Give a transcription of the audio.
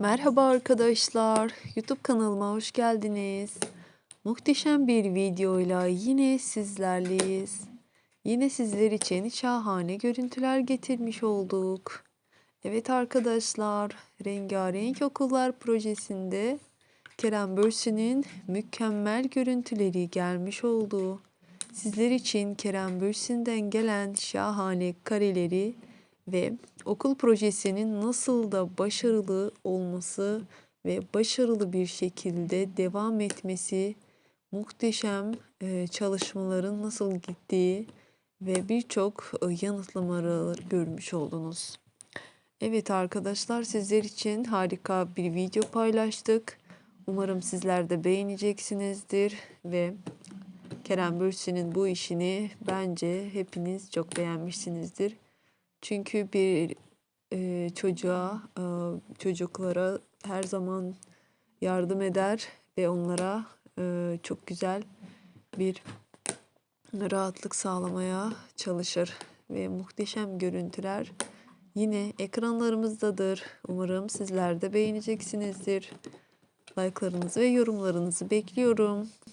Merhaba arkadaşlar, YouTube kanalıma hoş geldiniz. Muhteşem bir videoyla yine sizlerleyiz. Yine sizler için şahane görüntüler getirmiş olduk. Evet arkadaşlar, Rengarenk Okullar projesinde Kerem Bürsin'in mükemmel görüntüleri gelmiş oldu. Sizler için Kerem Bürsin'den gelen şahane kareleri ve okul projesinin nasıl da başarılı olması ve başarılı bir şekilde devam etmesi, muhteşem e, çalışmaların nasıl gittiği ve birçok e, yanıtlamaları görmüş oldunuz. Evet arkadaşlar sizler için harika bir video paylaştık. Umarım sizler de beğeneceksinizdir ve Kerem Bürsin'in bu işini bence hepiniz çok beğenmişsinizdir. Çünkü bir e, çocuğa, e, çocuklara her zaman yardım eder ve onlara e, çok güzel bir rahatlık sağlamaya çalışır ve muhteşem görüntüler yine ekranlarımızdadır. Umarım sizler de beğeneceksinizdir. Like'larınızı ve yorumlarınızı bekliyorum.